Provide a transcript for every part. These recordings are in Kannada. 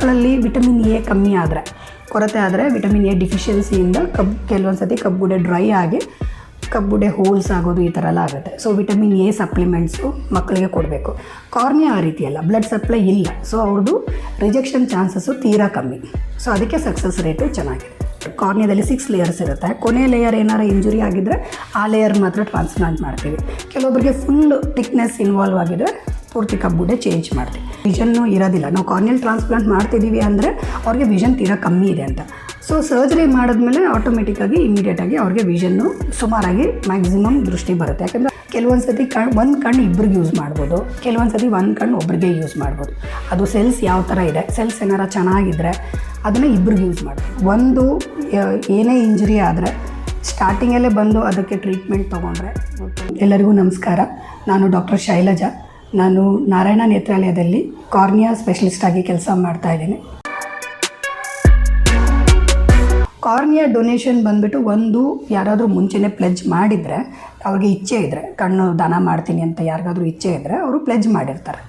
ಮಕ್ಕಳಲ್ಲಿ ವಿಟಮಿನ್ ಎ ಕಮ್ಮಿ ಆದರೆ, ಕೊರತೆ ಆದರೆ ವಿಟಮಿನ್ ಎ ಡಿಫಿಷಿಯನ್ಸಿಯಿಂದ ಕಬ್ಬು ಕೆಲವೊಂದು ಸತಿ ಕಬ್ಬುಡೆ ಡ್ರೈ ಆಗಿ ಕಬ್ಬುಡೆ ಹೋಲ್ಸ್ ಆಗೋದು ಈ ಥರ ಎಲ್ಲ ಆಗುತ್ತೆ. ಸೊ ವಿಟಮಿನ್ ಎ ಸಪ್ಲಿಮೆಂಟ್ಸು ಮಕ್ಕಳಿಗೆ ಕೊಡಬೇಕು. ಕಾರ್ನಿಯಾ ಆ ರೀತಿ ಅಲ್ಲ ಬ್ಲಡ್ ಸಪ್ಲೈ ಇಲ್ಲ. ಸೊ ಅವ್ರದ್ದು ರಿಜೆಕ್ಷನ್ ಚಾನ್ಸಸ್ಸು ತೀರಾ ಕಮ್ಮಿ. ಸೊ ಅದಕ್ಕೆ ಸಕ್ಸಸ್ ರೇಟು ಚೆನ್ನಾಗಿದೆ. ಕಾರ್ನಿಯಾದಲ್ಲಿ ಸಿಕ್ಸ್ ಲೇಯರ್ಸ್ ಇರುತ್ತೆ. ಕೊನೆ ಲೇಯರ್ ಏನಾರು ಇಂಜುರಿ ಆಗಿದ್ದರೆ ಆ ಲೇಯರ್ ಮಾತ್ರ ಟ್ರಾನ್ಸ್ಪ್ಲಾಂಟ್ ಮಾಡ್ತೀವಿ. ಕೆಲವೊಬ್ಬರಿಗೆ ಫುಲ್ ಥಿಕ್ನೆಸ್ ಇನ್ವಾಲ್ವ್ ಆಗಿದ್ರೆ ಪೂರ್ತಿ ಕಬ್ಬುಡೆ ಚೇಂಜ್ ಮಾಡ್ತೀವಿ. ವಿಷನ್ನು ಇರೋದಿಲ್ಲ. ನಾವು ಕಾರ್ನಿಯಲ್ ಟ್ರಾನ್ಸ್ಪ್ಲಾಂಟ್ ಮಾಡ್ತಿದ್ದೀವಿ ಅಂದರೆ ಅವ್ರಿಗೆ ವಿಷನ್ ತೀರಾ ಕಮ್ಮಿ ಇದೆ ಅಂತ. ಸೊ ಸರ್ಜರಿ ಮಾಡಿದ್ಮೇಲೆ ಆಟೋಮೆಟಿಕ್ಕಾಗಿ ಇಮಿಡಿಯೇಟಾಗಿ ಅವ್ರಿಗೆ ವಿಷನ್ನು ಸುಮಾರಾಗಿ ಮ್ಯಾಕ್ಸಿಮಮ್ ದೃಷ್ಟಿ ಬರುತ್ತೆ. ಯಾಕಂದರೆ ಕೆಲವೊಂದು ಸತಿ ಕಣ್, ಒಂದು ಕಣ್ಣು ಇಬ್ಬರಿಗೆ ಯೂಸ್ ಮಾಡ್ಬೋದು. ಕೆಲವೊಂದು ಸತಿ ಒಂದು ಕಣ್ಣು ಒಬ್ಬರಿಗೆ ಯೂಸ್ ಮಾಡ್ಬೋದು. ಅದು ಸೆಲ್ಸ್ ಯಾವ ಥರ ಇದೆ? ಸೆಲ್ಸ್ ಏನಾರ ಚೆನ್ನಾಗಿದ್ದರೆ ಅದನ್ನು ಇಬ್ಬರಿಗೆ ಯೂಸ್ ಮಾಡ್ಬೋದು. ಒಂದು ಏನೇ ಇಂಜುರಿ ಆದರೆ ಸ್ಟಾರ್ಟಿಂಗಲ್ಲೇ ಬಂದು ಅದಕ್ಕೆ ಟ್ರೀಟ್ಮೆಂಟ್ ತೊಗೊಂಡ್ರೆ. ಎಲ್ಲರಿಗೂ ನಮಸ್ಕಾರ. ನಾನು ಡಾಕ್ಟರ್ ಶೈಲಜಾ. ನಾನು ನಾರಾಯಣ ನೇತ್ರಾಲಯದಲ್ಲಿ ಕಾರ್ನಿಯಾ ಸ್ಪೆಷಲಿಸ್ಟ್ ಆಗಿ ಕೆಲಸ ಮಾಡ್ತಾ ಇದ್ದೀನಿ. ಕಾರ್ನಿಯಾ ಡೊನೇಷನ್ ಬಂದ್ಬಿಟ್ಟು ಒಂದು ಯಾರಾದರೂ ಮುಂಚೆನೇ ಪ್ಲೆಜ್ ಮಾಡಿದರೆ, ಅವ್ರಿಗೆ ಇಚ್ಛೆ ಇದ್ದರೆ ಕಣ್ಣು ದಾನ ಮಾಡ್ತೀನಿ ಅಂತ ಯಾರಿಗಾದ್ರೂ ಇಚ್ಛೆ ಇದ್ದರೆ ಅವರು ಪ್ಲೆಜ್ ಮಾಡಿರ್ತಾರೆ.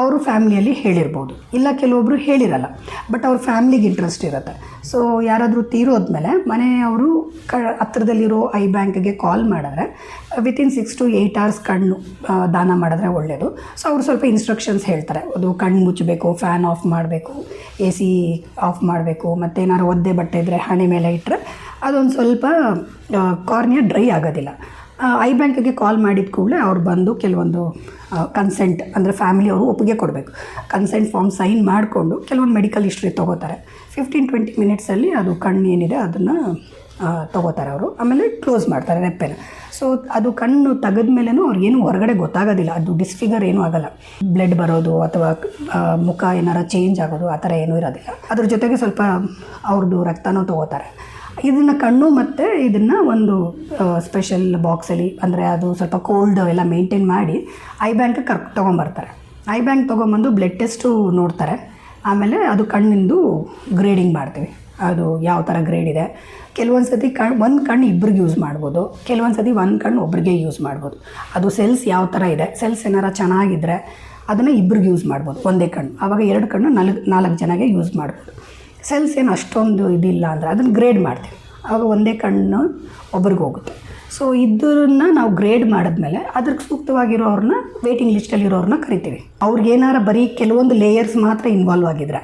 ಅವರು ಫ್ಯಾಮ್ಲಿಯಲ್ಲಿ ಹೇಳಿರ್ಬೋದು. ಇಲ್ಲ ಕೆಲವೊಬ್ಬರು ಹೇಳಿರಲ್ಲ. ಬಟ್ ಅವ್ರ ಫ್ಯಾಮ್ಲಿಗೆ ಇಂಟ್ರೆಸ್ಟ್ ಇರುತ್ತೆ. ಸೊ ಯಾರಾದರೂ ತೀರೋದ್ಮೇಲೆ ಮನೆಯವರು ಕ, ಹತ್ರದಲ್ಲಿರೋ ಐ ಬ್ಯಾಂಕ್ಗೆ ಕಾಲ್ ಮಾಡಿದ್ರೆ within six to eight hours ಕಣ್ಣು ದಾನ ಮಾಡಿದ್ರೆ ಒಳ್ಳೆಯದು ಸೊ ಅವರು ಸ್ವಲ್ಪ ಇನ್ಸ್ಟ್ರಕ್ಷನ್ಸ್ ಹೇಳ್ತಾರೆ. ಅದು ಕಣ್ಣು ಮುಚ್ಚಬೇಕು ಫ್ಯಾನ್ ಆಫ್ ಮಾಡಬೇಕು ಎ ಸಿ ಆಫ್ ಮಾಡಬೇಕು, ಮತ್ತು ಏನಾದ್ರು ಒದ್ದೆ ಬಟ್ಟೆ ಇದ್ದರೆ ಹಣೆ ಮೇಲೆ ಇಟ್ಟರೆ ಅದೊಂದು ಸ್ವಲ್ಪ ಕಾರ್ನಿಯಾ ಡ್ರೈ ಆಗೋದಿಲ್ಲ. ಐ ಬ್ಯಾಂಕಿಗೆ ಕಾಲ್ ಮಾಡಿದ ಕೂಡಲೇ ಅವ್ರು ಬಂದು ಕೆಲವೊಂದು ಕನ್ಸೆಂಟ್ ಅಂದರೆ ಫ್ಯಾಮಿಲಿ ಅವರು ಒಪ್ಪಿಗೆ ಕೊಡಬೇಕು. ಕನ್ಸೆಂಟ್ ಫಾರ್ಮ್ ಸೈನ್ ಮಾಡಿಕೊಂಡು ಕೆಲವೊಂದು ಮೆಡಿಕಲ್ ಹಿಸ್ಟ್ರಿ ತೊಗೋತಾರೆ. ಫಿಫ್ಟೀನ್ ಟ್ವೆಂಟಿ ಮಿನಿಟ್ಸಲ್ಲಿ ಅದು ಕಣ್ಣು ಏನಿದೆ ಅದನ್ನು ತೊಗೋತಾರೆ ಅವರು. ಆಮೇಲೆ ಕ್ಲೋಸ್ ಮಾಡ್ತಾರೆ ರೆಪ್ಪೆನ. ಸೊ ಅದು ಕಣ್ಣು ತೆಗೆದ ಮೇಲೂ ಅವ್ರಿಗೇನು ಹೊರಗಡೆ ಗೊತ್ತಾಗೋದಿಲ್ಲ. ಅದು ಡಿಸ್ಫಿಗರ್ ಏನೂ ಆಗಲ್ಲ. ಬ್ಲಡ್ ಬರೋದು ಅಥವಾ ಮುಖ ಏನಾರ ಚೇಂಜ್ ಆಗೋದು ಆ ಥರ ಏನೂ ಇರೋದಿಲ್ಲ. ಅದ್ರ ಜೊತೆಗೆ ಸ್ವಲ್ಪ ಅವ್ರದ್ದು ರಕ್ತನೂ ತೊಗೋತಾರೆ. ಇದನ್ನು ಕಣ್ಣು ಮತ್ತು ಇದನ್ನು ಒಂದು ಸ್ಪೆಷಲ್ ಬಾಕ್ಸಲ್ಲಿ ಅಂದರೆ ಅದು ಸ್ವಲ್ಪ ಕೋಲ್ಡ್ ಎಲ್ಲ ಮೇಂಟೈನ್ ಮಾಡಿ ಐ ಬ್ಯಾಂಕ್ ಕರ್, ತೊಗೊಂಬರ್ತಾರೆ. ಐ ಬ್ಯಾಂಕ್ ತೊಗೊಂಬಂದು ಬ್ಲಡ್ ಟೆಸ್ಟು ನೋಡ್ತಾರೆ. ಆಮೇಲೆ ಅದು ಕಣ್ಣಿಂದು ಗ್ರೇಡಿಂಗ್ ಮಾಡ್ತೀವಿ. ಅದು ಯಾವ ಥರ ಗ್ರೇಡ್ ಇದೆ. ಕೆಲವೊಂದು ಸತಿ ಕಣ್, ಒಂದು ಕಣ್ಣು ಇಬ್ಬರಿಗೆ ಯೂಸ್ ಮಾಡ್ಬೋದು. ಕೆಲವೊಂದು ಸತಿ ಒಂದು ಕಣ್ಣು ಒಬ್ರಿಗೆ ಯೂಸ್ ಮಾಡ್ಬೋದು. ಅದು ಸೆಲ್ಸ್ ಯಾವ ಥರ ಇದೆ ಸೆಲ್ಸ್ ಏನಾರ ಚೆನ್ನಾಗಿದ್ದರೆ ಅದನ್ನು ಇಬ್ಬರಿಗೆ ಯೂಸ್ ಮಾಡ್ಬೋದು. ಒಂದೇ ಕಣ್ಣು. ಆವಾಗ ಎರಡು ಕಣ್ಣು ನಾಲ್ಕು ನಾಲ್ಕು ಜನಗೆ ಯೂಸ್ ಮಾಡ್ಬೋದು. ಸೆಲ್ಸ್ ಏನು ಅಷ್ಟೊಂದು ಇದಿಲ್ಲ ಅಂದರೆ ಅದನ್ನು ಗ್ರೇಡ್ ಮಾಡ್ತೀವಿ. ಆವಾಗ ಒಂದೇ ಕಣ್ಣು ಒಬ್ರಿಗೆ ಹೋಗುತ್ತೆ. ಸೊ ಇದನ್ನ ನಾವು ಗ್ರೇಡ್ ಮಾಡಿದ್ಮೇಲೆ ಅದಕ್ಕೆ ಸೂಕ್ತವಾಗಿರೋರನ್ನ ವೇಟಿಂಗ್ ಲಿಸ್ಟಲ್ಲಿರೋರನ್ನ ಕರಿತೀವಿ. ಅವ್ರಿಗೇನಾರ ಬರೀ ಕೆಲವೊಂದು ಲೇಯರ್ಸ್ ಮಾತ್ರ ಇನ್ವಾಲ್ವ್ ಆಗಿದ್ರೆ.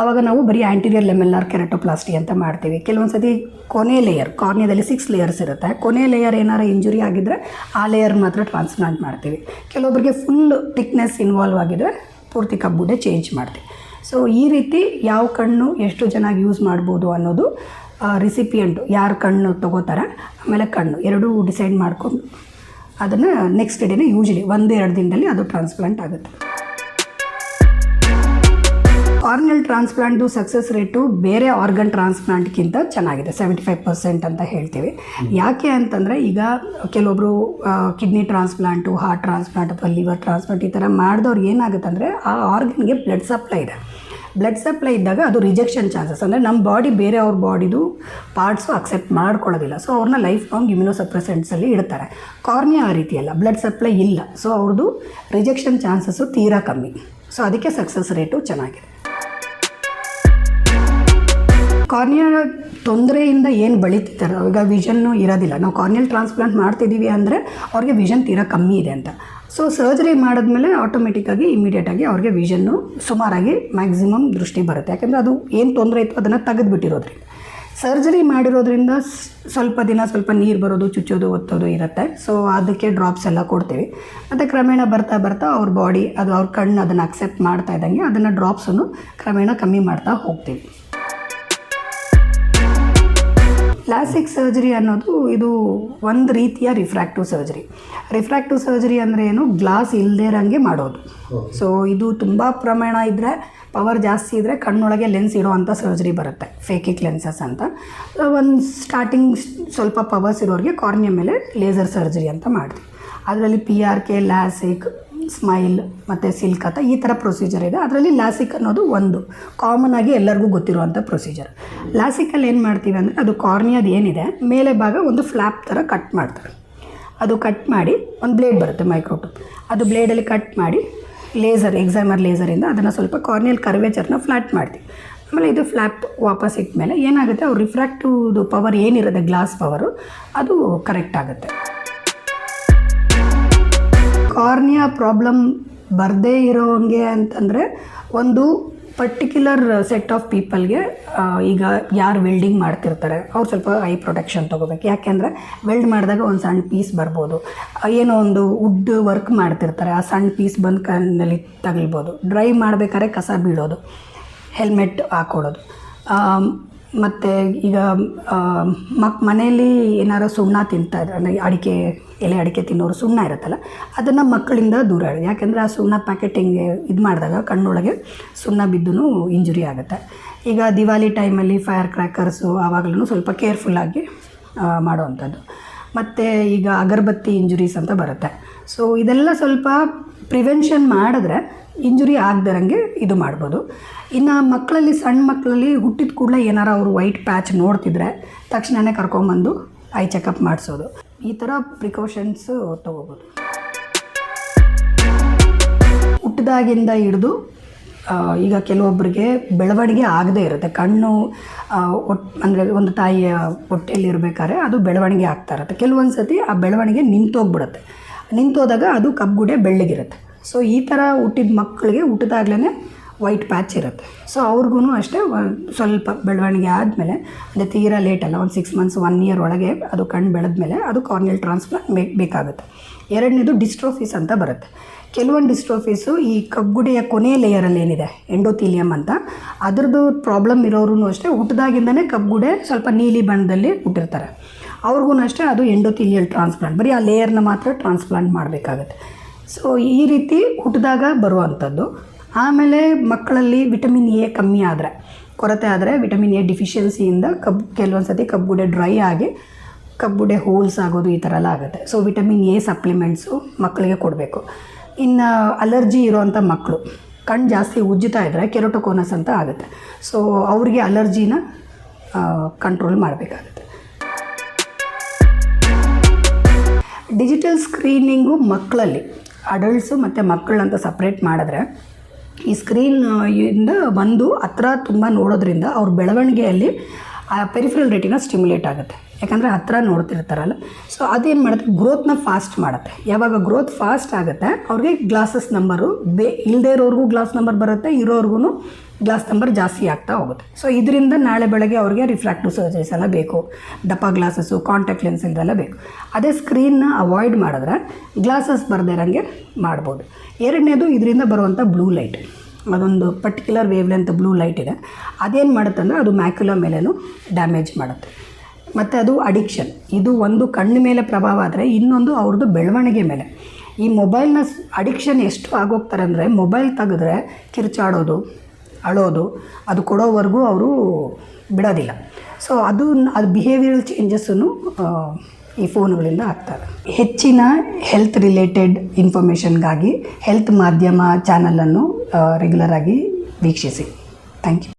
ಆವಾಗ ನಾವು ಬರೀ ಆ್ಯಂಟೀರಿಯರ್ ಲೆಮೆಲ್ಲಾರ್ ಕೆರಟೋಪ್ಲಾಸ್ಟಿ ಅಂತ ಮಾಡ್ತೀವಿ. ಕೆಲವೊಂದು ಸತಿ ಕೊನೆ ಲೇಯರ್ ಕಾರ್ನಿಯದಲ್ಲಿ ಸಿಕ್ಸ್ ಲೇಯರ್ಸ್ ಇರುತ್ತೆ. ಕೊನೆ ಲೇಯರ್ ಏನಾರ ಇಂಜುರಿ ಆಗಿದ್ದರೆ ಆ ಲೇಯರ್ ಮಾತ್ರ ಟ್ರಾನ್ಸ್ಪ್ಲಾಂಟ್ ಮಾಡ್ತೀವಿ. ಕೆಲವೊಬ್ಬರಿಗೆ ಫುಲ್ ಥಿಕ್ನೆಸ್ ಇನ್ವಾಲ್ವ್ ಆಗಿದ್ದರೆ ಪೂರ್ತಿ ಕಬ್ಬುಡೆ ಚೇಂಜ್ ಮಾಡ್ತೀವಿ. ಸೊ ಈ ರೀತಿ ಯಾವ ಕಣ್ಣು ಎಷ್ಟು ಚೆನ್ನಾಗಿ ಯೂಸ್ ಮಾಡ್ಬೋದು ಅನ್ನೋದು ರೆಸಿಪಿಯೆಂಟು ಯಾರು ಕಣ್ಣು ತಗೋತಾರೆ, ಆಮೇಲೆ ಕಣ್ಣು. ಎರಡೂ ಡಿಸೈಡ್ ಮಾಡಿಕೊಂಡು ಅದನ್ನು ನೆಕ್ಸ್ಟ್ ಡೇನೇ ಯೂಶಲಿ ಒಂದು ಎರಡು ದಿನದಲ್ಲಿ ಅದು ಟ್ರಾನ್ಸ್ಪ್ಲಾಂಟ್ ಆಗುತ್ತೆ. ಕಾರ್ನಿಯಲ್ ಟ್ರಾನ್ಸ್ಪ್ಲಾಂಟ್ದು ಸಕ್ಸಸ್ ರೇಟು ಬೇರೆ ಆರ್ಗನ್ ಟ್ರಾನ್ಸ್ಪ್ಲಾಂಟ್ಗಿಂತ ಚೆನ್ನಾಗಿದೆ ಸೆವೆಂಟಿ ಫೈವ್ ಪರ್ಸೆಂಟ್ ಅಂತ ಹೇಳ್ತೀವಿ. ಯಾಕೆ ಅಂತಂದರೆ ಈಗ ಕೆಲವೊಬ್ಬರು ಕಿಡ್ನಿ ಟ್ರಾನ್ಸ್ಪ್ಲಾಂಟು ಹಾರ್ಟ್ ಟ್ರಾನ್ಸ್ಪ್ಲಾಂಟ್ ಅಥವಾ ಲಿವರ್ ಟ್ರಾನ್ಸ್ಪ್ಲಾಂಟ್ ಈ ಥರ ಮಾಡಿದವ್ರು ಏನಾಗುತ್ತೆ ಅಂದರೆ ಆ ಆರ್ಗನ್ಗೆ ಬ್ಲಡ್ ಸಪ್ಲೈ ಇದೆ. ಬ್ಲಡ್ ಸಪ್ಲೈ ಇದ್ದಾಗ ಅದು ರಿಜೆಕ್ಷನ್ ಚಾನ್ಸಸ್ ಅಂದರೆ ನಮ್ಮ ಬಾಡಿ ಬೇರೆ ಅವ್ರ ಬಾಡಿದು ಪಾರ್ಟ್ಸು ಅಕ್ಸೆಪ್ಟ್ ಮಾಡ್ಕೊಳ್ಳೋದಿಲ್ಲ. ಸೊ ಅವ್ರನ್ನ ಲೈಫ್ ಲಾಂಗ್ ಇಮ್ಯುನೋಸಪ್ರೆಸೆಂಟ್ಸಲ್ಲಿ ಇಡ್ತಾರೆ. ಕಾರ್ನಿಯಾ ಆ ರೀತಿ ಅಲ್ಲ ಬ್ಲಡ್ ಸಪ್ಲೈ ಇಲ್ಲ ಸೊ ಅವ್ರದ್ದು ರಿಜೆಕ್ಷನ್ ಚಾನ್ಸಸ್ಸು ತೀರಾ ಕಮ್ಮಿ. ಸೊ ಅದಕ್ಕೆ ಸಕ್ಸಸ್ ರೇಟು ಚೆನ್ನಾಗಿದೆ. ಕಾರ್ನಿಯಾ ತೊಂದರೆಯಿಂದ ಏನು ಬೆಳೀತಿದ್ದಾರೆ? ಈಗ ವಿಷನ್ನು ಇರೋದಿಲ್ಲ. ನಾವು ಕಾರ್ನಿಯಲ್ ಟ್ರಾನ್ಸ್ಪ್ಲಾಂಟ್ ಮಾಡ್ತಿದ್ದೀವಿ ಅಂದರೆ ಅವ್ರಿಗೆ ವಿಷನ್ ತೀರಾ ಕಮ್ಮಿ ಇದೆ ಅಂತ. ಸೊ ಸರ್ಜರಿ ಮಾಡಿದ್ಮೇಲೆ ಆಟೋಮೆಟಿಕ್ಕಾಗಿ ಇಮಿಡಿಯೇಟಾಗಿ ಅವ್ರಿಗೆ ವಿಷನ್ನು ಸುಮಾರಾಗಿ ಮ್ಯಾಕ್ಸಿಮಮ್ ದೃಷ್ಟಿ ಬರುತ್ತೆ. ಯಾಕೆಂದರೆ ಅದು ಏನು ತೊಂದರೆ ಇತ್ತು ಅದನ್ನು ತೆಗೆದುಬಿಟ್ಟಿರೋದ್ರಿಂದ. ಸರ್ಜರಿ ಮಾಡಿರೋದ್ರಿಂದ ಸ್ವಲ್ಪ ದಿನ ಸ್ವಲ್ಪ ನೀರು ಬರೋದು, ಚುಚ್ಚೋದು, ಒತ್ತೋದು ಇರುತ್ತೆ. ಸೊ ಅದಕ್ಕೆ ಡ್ರಾಪ್ಸ್ ಎಲ್ಲ ಕೊಡ್ತೀವಿ. ಮತ್ತು ಕ್ರಮೇಣ ಬರ್ತಾ ಬರ್ತಾ ಅವ್ರ ಬಾಡಿ ಅದು ಅವ್ರ ಕಣ್ಣು ಅದನ್ನು ಅಕ್ಸೆಪ್ಟ್ ಮಾಡ್ತಾ ಇದ್ದಂಗೆ ಅದನ್ನು ಡ್ರಾಪ್ಸನ್ನು ಕ್ರಮೇಣ ಕಮ್ಮಿ ಮಾಡ್ತಾ ಹೋಗ್ತೀವಿ. ಲ್ಯಾಸಿಕ್ ಸರ್ಜರಿ ಅನ್ನೋದು ಇದು ಒಂದು ರೀತಿಯ ರಿಫ್ರಾಕ್ಟಿವ್ ಸರ್ಜರಿ ರಿಫ್ರಾಕ್ಟಿವ್ ಸರ್ಜರಿ ಅಂದರೆ ಏನು? ಗ್ಲಾಸ್ ಇಲ್ಲದೇ ಇರೋಂಗೆ ಮಾಡೋದು. ಸೊ ಇದು ತುಂಬ ಪ್ರಮಾಣ ಇದ್ದರೆ ಪವರ್ ಜಾಸ್ತಿ ಇದ್ದರೆ ಕಣ್ಣೊಳಗೆ ಲೆನ್ಸ್ ಇರೋವಂಥ ಸರ್ಜರಿ ಬರುತ್ತೆ. ಫೇಕಿಕ್ ಲೆನ್ಸಸ್ ಅಂತ. ಒಂದು ಸ್ಟಾರ್ಟಿಂಗ್ ಸ್ವಲ್ಪ ಪವರ್ಸ್ ಇರೋರಿಗೆ ಕಾರ್ನಿಯ ಮೇಲೆ ಲೇಸರ್ ಸರ್ಜರಿ ಅಂತ ಮಾಡ್ತೀವಿ. ಅದರಲ್ಲಿ P R K LASIK SMILE ಮತ್ತು ಸಿಲ್ಕ್ ಅಂತ ಈ ಥರ ಪ್ರೊಸೀಜರ್ ಇದೆ. ಅದರಲ್ಲಿ ಲ್ಯಾಸಿಕ್ ಅನ್ನೋದು ಒಂದು. ಕಾಮನ್ ಆಗಿ ಎಲ್ಲರಿಗೂ ಗೊತ್ತಿರುವಂಥ ಪ್ರೊಸೀಜರ್ ಲ್ಯಾಸಿಕಲ್ಲಿ ಏನು ಮಾಡ್ತೀವಿ ಅಂದರೆ ಅದು ಕಾರ್ನಿಯಾದ ಏನಿದೆ, ಮೇಲೆ ಭಾಗ ಒಂದು ಫ್ಲ್ಯಾಪ್ ಥರ ಕಟ್ ಮಾಡ್ತಾರೆ. ಅದು ಕಟ್ ಮಾಡಿ ಒಂದು ಬ್ಲೇಡ್ ಬರುತ್ತೆ ಮೈಕ್ರೋಟೂಪ್ ಅದು ಬ್ಲೇಡಲ್ಲಿ ಕಟ್ ಮಾಡಿ ಲೇಸರ್ ಎಕ್ಸಾಮರ್ ಲೇಸರಿಂದ ಅದನ್ನು ಸ್ವಲ್ಪ ಕಾರ್ನಿಯಲ್ ಕರ್ವೇಚರ್ನ ಫ್ಲ್ಯಾಟ್ ಮಾಡ್ತೀವಿ. ಆಮೇಲೆ ಇದು ಫ್ಲ್ಯಾಪ್ ವಾಪಸ್ ಇಟ್ಟ ಮೇಲೆ ಏನಾಗುತ್ತೆ, ಅವ್ರು ರಿಫ್ರಾಕ್ಟಿವ್ದು ಪವರ್ ಏನಿರುತ್ತೆ ಗ್ಲಾಸ್ ಪವರು ಅದು ಕರೆಕ್ಟ್ ಆಗುತ್ತೆ. ಕಾರ್ನಿಯಾ ಪ್ರಾಬ್ಲಮ್ ಬರದೇ ಇರೋಂಗೆ ಅಂತಂದರೆ ಒಂದು ಪರ್ಟಿಕ್ಯುಲರ್ ಸೆಟ್ ಆಫ್ ಪೀಪಲ್ಗೆ ಈಗ ಯಾರು ವೆಲ್ಡಿಂಗ್ ಮಾಡ್ತಿರ್ತಾರೆ, ಅವ್ರು ಸ್ವಲ್ಪ ಐ ಪ್ರೊಟೆಕ್ಷನ್ ತೊಗೋಬೇಕು. ಯಾಕೆಂದರೆ ವೆಲ್ಡ್ ಮಾಡಿದಾಗ ಒಂದು ಸಣ್ಣ ಪೀಸ್ ಬರ್ಬೋದು. ಏನೋ ಒಂದು ವುಡ್ ವರ್ಕ್ ಮಾಡ್ತಿರ್ತಾರೆ, ಆ ಸಣ್ಣ ಪೀಸ್ ಬಂದು ಕಣ್ಣಲ್ಲಿ ತಗಲ್ಬೋದು ಡ್ರೈ ಮಾಡಬೇಕಾದ್ರೆ ಕಸ ಬೀಳೋದು ಹೆಲ್ಮೆಟ್ ಹಾಕ್ಕೊಡೋದು ಮತ್ತು ಈಗ ಮಕ್ ಮನೆಯಲ್ಲಿ ಏನಾರು ಸುಣ್ಣ ತಿಂತಾ ಅಂದರೆ ಅಡಿಕೆ, ಎಲೆ ಅಡಿಕೆ ತಿನ್ನೋರು ಸುಣ್ಣ ಇರುತ್ತಲ್ಲ, ಅದನ್ನು ಮಕ್ಕಳಿಂದ ದೂರ ಇಡಿ. ಯಾಕೆಂದರೆ ಆ ಸುಣ್ಣ ಪ್ಯಾಕೆಟಿಂಗ್ ಇದು ಮಾಡಿದಾಗ ಕಣ್ಣೊಳಗೆ ಸುಣ್ಣ ಬಿದ್ದು ಇಂಜುರಿ ಆಗುತ್ತೆ. ಈಗ ದಿವಾಲಿ ಟೈಮಲ್ಲಿ ಫೈರ್ ಕ್ರ್ಯಾಕರ್ಸು ಆವಾಗಲೂ ಸ್ವಲ್ಪ ಕೇರ್ಫುಲ್ಲಾಗಿ ಮಾಡುವಂಥದ್ದು. ಮತ್ತು ಈಗ ಅಗರಬತ್ತಿ ಇಂಜುರೀಸ್ ಅಂತ ಬರುತ್ತೆ. ಸೊ, ಇದೆಲ್ಲ ಸ್ವಲ್ಪ ಪ್ರಿವೆನ್ಷನ್ ಮಾಡಿದ್ರೆ ಇಂಜುರಿ ಆಗದಿರಂಗೆ ಇದು ಮಾಡ್ಬೋದು. ಇನ್ನು ಮಕ್ಕಳಲ್ಲಿ ಸಣ್ಣ ಮಕ್ಕಳಲ್ಲಿ ಹುಟ್ಟಿದ ಕೂಡಲೇ ಏನಾರು ಅವರು ವೈಟ್ ಪ್ಯಾಚ್ ನೋಡ್ತಿದ್ರೆ ತಕ್ಷಣವೇ ಕರ್ಕೊಂಬಂದು ಐ ಚೆಕಪ್ ಮಾಡಿಸೋದು. ಈ ಥರ ಪ್ರಿಕಾಷನ್ಸು ತೊಗೋಬೋದು. ಹುಟ್ಟಿದಾಗಿಂದ ಹಿಡಿದು ಈಗ ಕೆಲವೊಬ್ಬರಿಗೆ ಬೆಳವಣಿಗೆ ಆಗದೇ ಇರುತ್ತೆ. ಕಣ್ಣು ಒಟ್, ಅಂದರೆ ಒಂದು ತಾಯಿಯ ಹೊಟ್ಟೆಯಲ್ಲಿ ಇರಬೇಕಾದ್ರೆ ಅದು ಬೆಳವಣಿಗೆ ಆಗ್ತಾ ಇರುತ್ತೆ. ಕೆಲವೊಂದು ಸತಿ ಆ ಬೆಳವಣಿಗೆ ನಿಂತೋಗ್ಬಿಡುತ್ತೆ. ನಿಂತೋದಾಗ ಅದು ಕಬ್ಬುಗುಡೆ ಬೆಳ್ಳಗಿರುತ್ತೆ. ಸೊ ಈ ಥರ ಹುಟ್ಟಿದ ಮಕ್ಕಳಿಗೆ ಹುಟ್ಟಿದಾಗ್ಲೇ ವೈಟ್ ಪ್ಯಾಚ್ ಇರುತ್ತೆ. ಸೊ ಅವ್ರಿಗೂ ಅಷ್ಟೇ ಸ್ವಲ್ಪ ಬೆಳವಣಿಗೆ ಆದಮೇಲೆ, ಅಂದರೆ ತೀರಾ ಲೇಟಲ್ಲ ಒಂದು ಸಿಕ್ಸ್ ಮಂತ್ಸ್ ಒನ್ ಇಯರ್ ಒಳಗೆ ಅದು ಕಣ್ಣು ಬೆಳೆದ್ಮೇಲೆ ಅದು ಕಾರ್ನಿಯಲ್ ಟ್ರಾನ್ಸ್ಪ್ಲಾಂಟ್ ಬೇಕು ಬೇಕಾಗುತ್ತೆ. ಎರಡನೇದು ಡಿಸ್ಟ್ರೋಫಿಸ್ ಅಂತ ಬರುತ್ತೆ. ಕೆಲವೊಂದು ಡಿಸ್ಟ್ರೋಫೀಸು ಈ ಕಗ್ಗುಡಿಯ ಕೊನೆಯ ಲೇಯರಲ್ಲಿ ಏನಿದೆ ಎಂಡೋಥೀಲಿಯಂ ಅಂತ, ಅದ್ರದ್ದು ಪ್ರಾಬ್ಲಮ್ ಇರೋರು ಅಷ್ಟೇ ಹುಟ್ಟಿದಾಗಿಂದನೇ ಕಗ್ಗುಡೆ ಸ್ವಲ್ಪ ನೀಲಿ ಬಣ್ಣದಲ್ಲಿ ಹುಟ್ಟಿರ್ತಾರೆ ಅವ್ರಿಗೂ ಅಷ್ಟೇ ಅದು ಎಂಡೋಥೀಲಿಯಲ್ ಟ್ರಾನ್ಸ್ಪ್ಲಾಂಟ್ ಬರೀ ಆ ಲೇಯರ್ನ ಮಾತ್ರ ಟ್ರಾನ್ಸ್ಪ್ಲಾಂಟ್ ಮಾಡಬೇಕಾಗತ್ತೆ. ಸೊ ಈ ರೀತಿ ಹುಟ್ಟಿದಾಗ ಬರುವಂಥದ್ದು ಆಮೇಲೆ ಮಕ್ಕಳಲ್ಲಿ ವಿಟಮಿನ್ ಎ ಕಮ್ಮಿ ಆದರೆ, ಕೊರತೆ ಆದರೆ ವಿಟಮಿನ್ ಎ ಡಿಫಿಷಿಯನ್ಸಿಯಿಂದ ಕಬ್ಬು ಕೆಲವೊಂದು ಸತಿ ಕಬ್ಬುಡೆ ಡ್ರೈ ಆಗಿ ಕಬ್ಬುಡೆ ಹೋಲ್ಸ್ ಆಗೋದು ಈ ಥರ ಎಲ್ಲ ಆಗುತ್ತೆ. ಸೊ ವಿಟಮಿನ್ ಎ ಸಪ್ಲಿಮೆಂಟ್ಸು ಮಕ್ಕಳಿಗೆ ಕೊಡಬೇಕು. ಇನ್ನು ಅಲರ್ಜಿ ಇರೋವಂಥ ಮಕ್ಕಳು, ಕಣ್ಣು ಜಾಸ್ತಿ ಉಜ್ಜುತ್ತಾ ಇದ್ದರೆ ಕೆರೋಟೋಕೋನಸ್ ಅಂತ ಆಗುತ್ತೆ. ಸೊ ಅವ್ರಿಗೆ ಅಲರ್ಜಿನ ಕಂಟ್ರೋಲ್ ಮಾಡಬೇಕಾಗುತ್ತೆ. ಡಿಜಿಟಲ್ ಸ್ಕ್ರೀನಿಂಗು ಮಕ್ಕಳಲ್ಲಿ ಅಡಲ್ಟ್ಸು ಮತ್ತು ಮಕ್ಕಳಂತ ಸಪ್ರೇಟ್ ಮಾಡಿದ್ರೆ ಈ ಸ್ಕ್ರೀನ್ ಇಂದ ಬಂದು ಹತ್ರ ತುಂಬ ನೋಡೋದ್ರಿಂದ ಅವ್ರ ಬೆಳವಣಿಗೆಯಲ್ಲಿ ಆ ಪೆರಿಫರಲ್ ರೇಟಿನ ಸ್ಟಿಮ್ಯುಲೇಟ್ ಆಗುತ್ತೆ. ಯಾಕಂದರೆ ಹತ್ತಿರ ನೋಡ್ತಿರ್ತಾರಲ್ಲ. ಸೊ ಅದೇನು ಮಾಡುತ್ತೆ? ಗ್ರೋತ್ನ ಫಾಸ್ಟ್ ಮಾಡುತ್ತೆ. ಯಾವಾಗ ಗ್ರೋತ್ ಫಾಸ್ಟ್ ಆಗುತ್ತೆ, ಅವ್ರಿಗೆ ಗ್ಲಾಸಸ್ ನಂಬರು ಬೇ ಇಲ್ಲದೇ ಇರೋರ್ಗೂ ಗ್ಲಾಸ್ ನಂಬರ್ ಬರುತ್ತೆ ಇರೋರ್ಗು ಗ್ಲಾಸ್ ನಂಬರ್ ಜಾಸ್ತಿ ಆಗ್ತಾ ಹೋಗುತ್ತೆ. ಸೊ ಇದರಿಂದ ನಾಳೆ ಬೆಳಗ್ಗೆ ಅವ್ರಿಗೆ ರಿಫ್ರಾಕ್ಟಿವ್ ಸರ್ಜರೀಸ್ ಎಲ್ಲ ಬೇಕು. ದಪ್ಪ ಗ್ಲಾಸಸ್ಸು ಕಾಂಟ್ಯಾಕ್ಟ್ ಲೆನ್ಸ್ ಇದೆಲ್ಲ ಬೇಕು. ಅದೇ ಸ್ಕ್ರೀನ್ನ ಅವಾಯ್ಡ್ ಮಾಡಿದ್ರೆ ಗ್ಲಾಸಸ್ ಬರದೇ ಇರೋಂಗೆ ಮಾಡ್ಬೋದು. ಎರಡನೇದು ಇದರಿಂದ ಬರುವಂಥ ಬ್ಲೂ ಲೈಟ್ ಅದೊಂದು particular wavelength blue light ಇದೆ. ಅದೇನು ಮಾಡುತ್ತೆ ಅಂದರೆ ಅದು ಮ್ಯಾಕ್ಯುಲ ಮೇಲೇನು ಡ್ಯಾಮೇಜ್ ಮಾಡುತ್ತೆ. ಮತ್ತು ಅದು ಅಡಿಕ್ಷನ್ ಇದು ಒಂದು ಕಣ್ಣು ಮೇಲೆ ಪ್ರಭಾವ ಆದರೆ ಇನ್ನೊಂದು ಅವ್ರದ್ದು ಬೆಳವಣಿಗೆ ಮೇಲೆ. ಈ ಮೊಬೈಲ್ನ ಅಡಿಕ್ಷನ್ ಎಷ್ಟು ಆಗೋಗ್ತಾರೆ ಅಂದರೆ ಮೊಬೈಲ್ ತೆಗೆದ್ರೆ ಕಿರ್ಚಾಡೋದು, ಅಳೋದು, ಅದು ಕೊಡೋವರೆಗೂ ಅವರು ಬಿಡೋದಿಲ್ಲ. ಸೊ ಅದು ಅದು ಬಿಹೇವಿಯರಲ್ ಚೇಂಜಸ್ಸನ್ನು ಈ ಫೋನುಗಳಿಂದ ಆಗ್ತವೆ. ಹೆಚ್ಚಿನ ಹೆಲ್ತ್ ರಿಲೇಟೆಡ್ ಇನ್ಫಾರ್ಮೇಷನ್ಗಾಗಿ ಹೆಲ್ತ್ ಮಾಧ್ಯಮ ಚಾನಲನ್ನು ರೆಗ್ಯುಲರಾಗಿ ವೀಕ್ಷಿಸಿ. Thank you